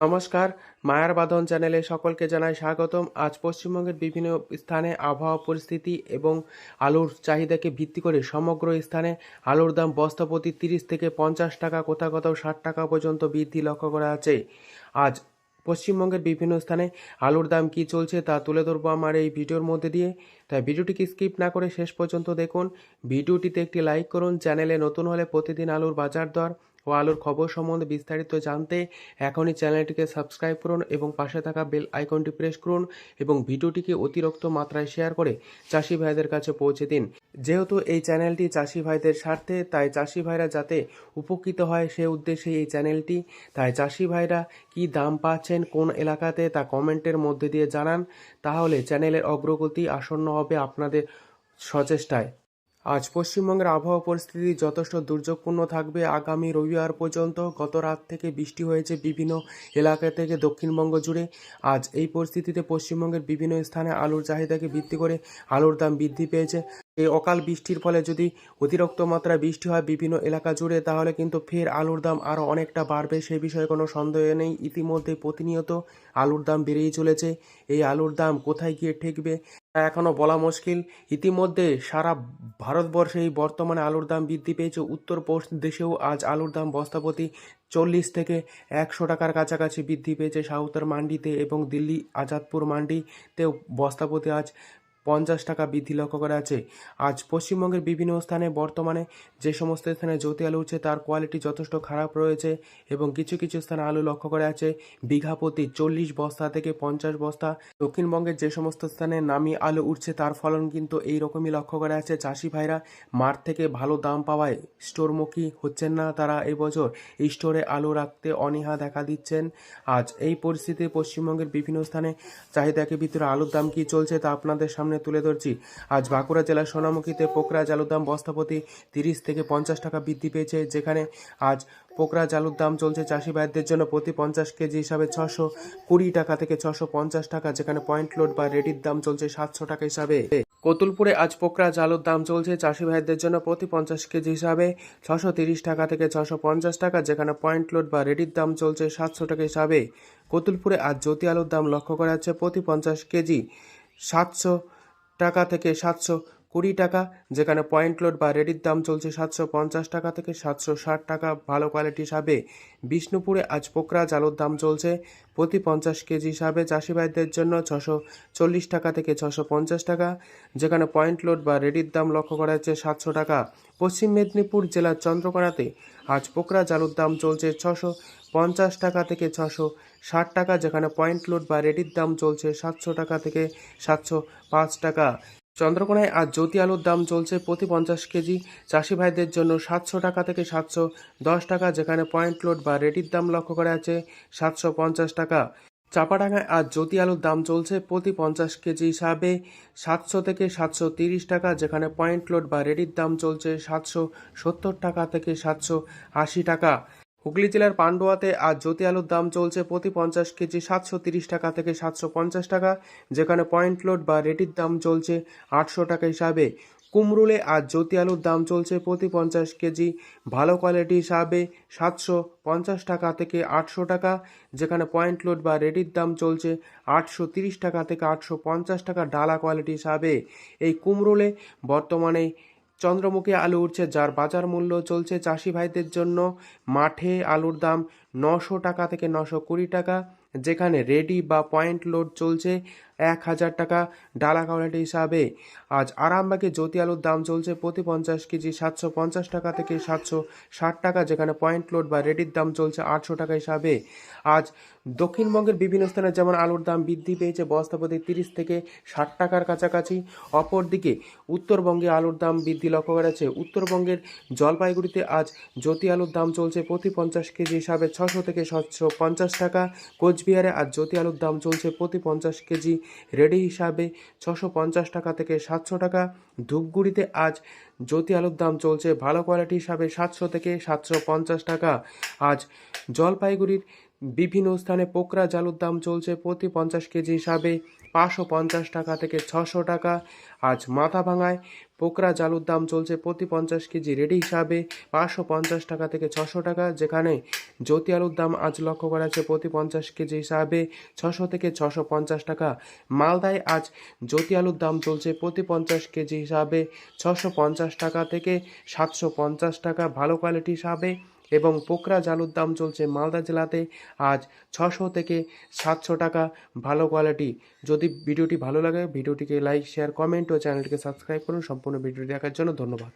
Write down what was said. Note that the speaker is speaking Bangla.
নমস্কার, মায়ার বাঁধন চ্যানেলে সকলকে জানাই স্বাগতম। আজ পশ্চিমবঙ্গের বিভিন্ন স্থানে আবহাওয়া পরিস্থিতি এবং আলুর চাহিদাকে ভিত্তি করে সমগ্র স্থানে আলুর দাম বস্তাপ্রতি তিরিশ থেকে পঞ্চাশ টাকা, কোথাও কোথাও ষাট টাকা পর্যন্ত বৃদ্ধি লক্ষ্য করা আছে আজ পশ্চিমবঙ্গের বিভিন্ন স্থানে আলুর দাম কি চলছে তা তুলে ধরবো আমার এই ভিডিওর মধ্যে দিয়ে। তাই ভিডিওটিকে স্কিপ না করে শেষ পর্যন্ত দেখুন। ভিডিওটিতে একটি লাইক করুন। চ্যানেলে নতুন হলে প্রতিদিন আলুর বাজার দর ও আলোর খবর সম্বন্ধে বিস্তারিত জানতে এখনই চ্যানেলটিকে সাবস্ক্রাইব করুন এবং পাশে থাকা বেল আইকনটি প্রেস করুন এবং ভিডিওটিকে অতিরিক্ত মাত্রায় শেয়ার করে চাষি ভাইদের কাছে পৌঁছে দিন। যেহেতু এই চ্যানেলটি চাষি ভাইদের স্বার্থে, তাই চাষি ভাইরা যাতে উপকৃত হয় সে উদ্দেশ্যে এই চ্যানেলটি। তাই চাষি ভাইরা কি দাম পাচ্ছেন, কোন এলাকাতে, তা কমেন্টের মধ্যে দিয়ে জানান। তাহলে চ্যানেলের অগ্রগতি আসন্ন হবে আপনাদের সচেষ্টায়। আজ পশ্চিমবঙ্গের আবহাওয়া পরিস্থিতি যথেষ্ট দুর্যোগপূর্ণ থাকবে। আগামী রবিবার পর্যন্ত গত রাত থেকে বৃষ্টি হয়েছে বিভিন্ন এলাকা থেকে দক্ষিণবঙ্গ জুড়ে। আজ এই পরিস্থিতিতে পশ্চিমবঙ্গের বিভিন্ন স্থানে আলুর চাহিদাকে ভিত্তি করে আলুর দাম বৃদ্ধি পেয়েছে। এই অকাল বৃষ্টির ফলে যদি অতিরিক্ত মাত্রায় বৃষ্টি হয় বিভিন্ন এলাকা জুড়ে, তাহলে কিন্তু ফের আলুর দাম আরও অনেকটা বাড়বে সে বিষয়ে কোনো সন্দেহ নেই। ইতিমধ্যে প্রতিনিয়ত আলুর দাম বেড়েই চলেছে। এই আলুর দাম কোথায় গিয়ে ঠেকবে এখনও বলা মুশকিল। ইতিমধ্যে সারা ভারতবর্ষেই বর্তমানে আলুর দাম বৃদ্ধি পেয়েছে। উত্তর দেশেও আজ আলুর দাম বস্তাপতি চল্লিশ থেকে একশো টাকার কাছাকাছি বৃদ্ধি পেয়েছে। সাউথের মান্ডিতে এবং দিল্লি, আজাদপুর মান্ডিতেও বস্তাপতি আজ পঞ্চাশ টাকা বৃদ্ধি লক্ষ্য করা আছে আজ পশ্চিমবঙ্গের বিভিন্ন স্থানে বর্তমানে যে সমস্ত স্থানে জ্যোতি আলু উঠছে, তার কোয়ালিটি যথেষ্ট খারাপ রয়েছে এবং কিছু কিছু স্থানে আলু লক্ষ্য করা আছে বিঘা প্রতি চল্লিশ বস্তা থেকে পঞ্চাশ বস্তা। দক্ষিণবঙ্গের যে সমস্ত স্থানে নামি আলু উঠছে, তার ফলন কিন্তু এই রকমই লক্ষ্য করা আছে চাষি ভাইরা মাঠ থেকে ভালো দাম পাওয়ায় স্টোরমুখী হচ্ছেন না তারা এবছর। স্টোরে আলু রাখতে অনীহা দেখা দিচ্ছেন। আজ এই পরিস্থিতি পশ্চিমবঙ্গের বিভিন্ন স্থানে চাহিদাকে ভিতরে আলুর দাম কি চলছে তা আপনাদের সামনে তুলে ধরছি। আজ বাঁকুড়া জেলার সোনামুখীতে পোকরা আলুর দাম বস্তাপ্রতি তিরিশ থেকে পঞ্চাশ টাকা বৃদ্ধি পেয়েছে, যেখানে আজ পোকরা আলুর দাম চলছে চাষি ভাইদের জন্য প্রতি পঞ্চাশ কেজি হিসাবে ছশো কুড়ি টাকা থেকে ছশো পঞ্চাশ টাকা, যেখানে পয়েন্ট লোড বা রেডির দাম চলছে সাতশো টাকা হিসাবে। কতুলপুরে আজ পোকরা আলুর দাম চলছে চাষি ভাইদের জন্য প্রতি পঞ্চাশ কেজি হিসাবে ছশো তিরিশ টাকা থেকে ছশো পঞ্চাশ টাকা, যেখানে পয়েন্ট লোড বা রেডির দাম চলছে সাতশো টাকা হিসাবে। কতুলপুরে আজ জ্যোতি আলুর দাম লক্ষ্য করা যাচ্ছে প্রতি পঞ্চাশ কেজি সাতশো টাকা থেকে সাতশো কুড়ি টাকা, যেখানে পয়েন্ট লোড বা রেডির দাম চলছে সাতশো পঞ্চাশ টাকা থেকে সাতশো ষাট টাকা। ভালো কোয়ালিটি হিসাবে বিষ্ণুপুরে আজ পোকরা আলুর দাম চলছে প্রতি পঞ্চাশ কেজি হিসাবে। চাষি ভাইদের জন্য ছশো চল্লিশ টাকা থেকে ছশো পঞ্চাশ টাকা, যেখানে পয়েন্ট লোড বা রেডির দাম লক্ষ্য করা হচ্ছে সাতশো টাকা। পশ্চিম মেদিনীপুর জেলার চন্দ্রকোনাতে আজ পোকরা আলুর দাম চলছে ছশো পঞ্চাশ টাকা থেকে ছশো ষাট টাকা, যেখানে পয়েন্ট লোড বা রেডির দাম চলছে সাতশো টাকা থেকে সাতশো পাঁচ টাকা। চন্দ্রকোনায় আজ জ্যোতি আলুর দাম চলছে প্রতি পঞ্চাশ কেজি। চাষি ভাইদের জন্য সাতশো টাকা থেকে সাতশো দশ টাকা, যেখানে পয়েন্ট লোড বা রেডির দাম লক্ষ্য করা আছে সাতশো পঞ্চাশ টাকা। চাপাডাঙ্গায় আজ জ্যোতি আলুর দাম চলছে প্রতি পঞ্চাশ কেজি হিসাবে সাতশো থেকে সাতশো তিরিশ টাকা, যেখানে পয়েন্ট লোড বা রেডির দাম চলছে সাতশো সত্তর টাকা থেকে সাতশো আশি টাকা। হুগলি জেলার পান্ডুয়াতে আজ জ্যোতি আলুর দাম চলছে প্রতি পঞ্চাশ কেজি সাতশো তিরিশ টাকা থেকে সাতশো পঞ্চাশ টাকা, যেখানে পয়েন্ট লোড বা রেটির দাম চলছে আটশো টাকা হিসাবে। কুমরুলে আজ জ্যোতি আলুর দাম চলছে প্রতি পঞ্চাশ কেজি, ভালো কোয়ালিটি হিসাবে সাতশো পঞ্চাশ টাকা থেকে আটশো টাকা, যেখানে পয়েন্ট লোড বা রেডির দাম চলছে আটশো তিরিশ টাকা থেকে আটশো পঞ্চাশ টাকা, ডালা কোয়ালিটি হিসাবে। এই কুমরুলে বর্তমানে চন্দ্রমুখী আলু উঠছে, যার বাজার মূল্য চলছে চাষি ভাইদের জন্য। মাঠে আলুর দাম নশো টাকা থেকে নশো কুড়ি টাকা, যেখানে রেডি বা পয়েন্ট লোড চলছে। এক হাজার টাকা ডালা কোয়ালিটি হিসাবে। আজ আরামবাগে জ্যোতি আলুর দাম চলছে প্রতি পঞ্চাশ কেজি সাতশো পঞ্চাশ টাকা থেকে সাতশো ষাট টাকা, যেখানে পয়েন্ট লোড বা রেডির দাম চলছে আটশো টাকা হিসাবে। আজ দক্ষিণবঙ্গের বিভিন্ন স্থানে যেমন আলুর দাম বৃদ্ধি পেয়েছে বস্তাপতি তিরিশ থেকে ষাট টাকার কাছাকাছি, অপরদিকে উত্তরবঙ্গে আলুর দাম বৃদ্ধি লক্ষ্য করা যাচ্ছে। উত্তরবঙ্গের জলপাইগুড়িতে আজ জ্যোতি আলুর দাম চলছে প্রতি পঞ্চাশ কেজি হিসাবে ছশো থেকে সাতশো পঞ্চাশ টাকা, কোচবিহারে আজ জ্যোতি আলুর দাম চলছে প্রতি পঞ্চাশ কেজি রেডি হিসাবে ছশো পঞ্চাশ টাকা থেকে সাতশো টাকা। ধূপগুড়িতে আজ জ্যোতি আলুর দাম চলছে ভালো কোয়ালিটি হিসাবে সাতশো থেকে সাতশো পঞ্চাশ টাকা। আজ জলপাইগুড়ির বিভিন্ন স্থানে পোকরা জালুর দাম চলছে প্রতি পঞ্চাশ কেজি হিসাবে পাঁচশো পঞ্চাশ টাকা থেকে ছশো টাকা। আজ মাথা ভাঙায় পোকরা জালুর দাম চলছে প্রতি পঞ্চাশ কেজি রেডি হিসাবে পাঁচশো পঞ্চাশ টাকা থেকে ছশো টাকা, যেখানে জ্যোতি আলুর দাম আজ লক্ষ্য করা যাচ্ছে প্রতি পঞ্চাশ কেজি হিসাবে ছশো থেকে ছশো পঞ্চাশ টাকা। মালদায় আজ জ্যোতি আলুর দাম চলছে প্রতি পঞ্চাশ কেজি হিসাবে ছশো পঞ্চাশ টাকা থেকে সাতশো পঞ্চাশ টাকা, ভালো কোয়ালিটি হিসাবে এবং পোকরা জালুর দাম চলছে মালদা জেলাতে আজ ছশো থেকে সাতশো টাকা। ভালো কোয়ালিটি যদি ভিডিওটি ভালো লাগে, ভিডিওটিকে লাইক শেয়ার কমেন্ট ও চ্যানেলটিকে সাবস্ক্রাইব করুন। সম্পূর্ণ ভিডিওটি দেখার জন্য ধন্যবাদ।